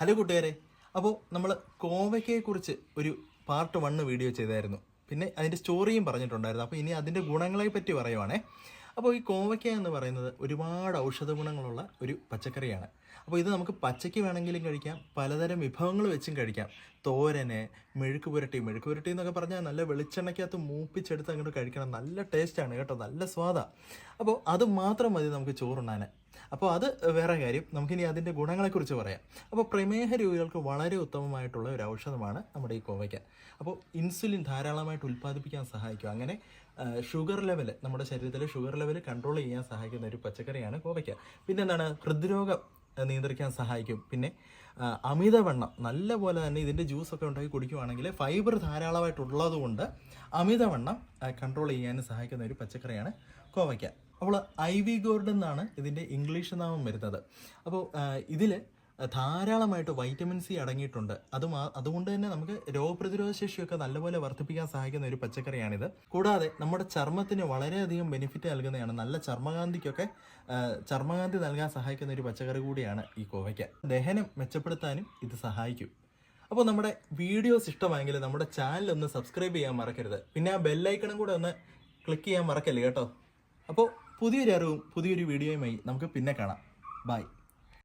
Hello കൂട്ടുകാരെ. അപ്പോൾ നമ്മൾ കോവയ്ക്കയെക്കുറിച്ച് ഒരു പാർട്ട് വണ്ണ് വീഡിയോ ചെയ്തായിരുന്നു. പിന്നെ അതിന്റെ സ്റ്റോറിയും പറഞ്ഞിട്ടുണ്ടായിരുന്നു. അപ്പോൾ ഇനി അതിന്റെ ഗുണങ്ങളെ പറ്റി പറയുവാണേ. അപ്പോൾ ഈ കോവയ്ക്ക എന്ന് പറയുന്നത് ഒരുപാട് ഔഷധ ഗുണങ്ങളുള്ള ഒരു പച്ചക്കറിയാണ്. അപ്പോൾ ഇത് നമുക്ക് പച്ചയ്ക്ക് വേണമെങ്കിലും കഴിക്കാം. പലതരം വിഭവങ്ങൾ വെച്ചും കഴിക്കാം. തോരന് മെഴുക്ക് പുരട്ടി. മെഴുക്ക് പുരട്ടി എന്നൊക്കെ പറഞ്ഞാൽ നല്ല വെളിച്ചെണ്ണയ്ക്കകത്ത് മൂപ്പിച്ചെടുത്ത് അങ്ങോട്ട് കഴിക്കണം. നല്ല ടേസ്റ്റാണ് കേട്ടോ. നല്ല സ്വാദാണ് അപ്പോൾ അത് മാത്രം മതി നമുക്ക് ചോറുണ്ണാൻ അപ്പോൾ അത് വേറെ കാര്യം. നമുക്കിനി അതിന്റെ ഗുണങ്ങളെക്കുറിച്ച് പറയാം. അപ്പോൾ പ്രമേഹ രോഗികൾക്ക് വളരെ ഉത്തമമായിട്ടുള്ള ഒരു ഔഷധമാണ് നമ്മുടെ ഈ കോവയ്ക്ക. അപ്പോൾ ഇൻസുലിൻ ധാരാളമായിട്ട് ഉൽപ്പാദിപ്പിക്കാൻ സഹായിക്കും. അങ്ങനെ ഷുഗർ ലെവൽ നമ്മുടെ ശരീരത്തിലെ ഷുഗർ ലെവൽ കൺട്രോൾ ചെയ്യാൻ സഹായിക്കുന്ന ഒരു പച്ചക്കറിയാണ് കോവയ്ക്ക. പിന്നെന്താണ്? ഹൃദ്രോഗം. നിയന്ത്രിക്കാൻ സഹായിക്കും. പിന്നെ അമിതവണ്ണം നല്ല പോലെ തന്നെ ഇതിന്റെ ജ്യൂസൊക്കെ ഉണ്ടാക്കി കുടിക്കുവാണെങ്കിൽ ഫൈബർ ധാരാളമായിട്ടുള്ളത് കൊണ്ട് അമിതവണ്ണം കൺട്രോൾ ചെയ്യാനും സഹായിക്കുന്ന ഒരു പച്ചക്കറിയാണ് കോവയ്ക്ക. അപ്പോൾ ഐ വി ഗോർഡ് എന്നാണ് ഇതിന്റെ ഇംഗ്ലീഷ് നാമം വരുന്നത്. അപ്പോൾ ഇതിൽ ധാരാളമായിട്ട് വൈറ്റമിൻ സി അടങ്ങിയിട്ടുണ്ട്. അത് അതുകൊണ്ട് തന്നെ നമുക്ക് രോഗപ്രതിരോധ ശേഷിയൊക്കെ നല്ലപോലെ വർദ്ധിപ്പിക്കാൻ സഹായിക്കുന്ന ഒരു പച്ചക്കറിയാണിത്. കൂടാതെ നമ്മുടെ ചർമ്മത്തിന് വളരെയധികം ബെനിഫിറ്റ് നൽകുന്നതാണ്. നല്ല ചർമ്മകാന്തിക്കൊക്കെ ചർമ്മകാന്തി നൽകാൻ സഹായിക്കുന്ന ഒരു പച്ചക്കറി കൂടിയാണ് ഈ കോവയ്ക്ക. ദഹനം മെച്ചപ്പെടുത്താനും ഇത് സഹായിക്കും. അപ്പോൾ നമ്മുടെ വീഡിയോസ് ഇഷ്ടമായെങ്കിൽ നമ്മുടെ ചാനൽ ഒന്ന് സബ്സ്ക്രൈബ് ചെയ്യാൻ മറക്കരുത്. പിന്നെ ആ ബെല്ലൈക്കണും കൂടെ ഒന്ന് ക്ലിക്ക് ചെയ്യാൻ മറക്കല്ലേ കേട്ടോ? അപ്പോൾ പുതിയൊരു അറിവും പുതിയൊരു വീഡിയോയുമായി നമുക്ക് പിന്നെ കാണാം. ബൈ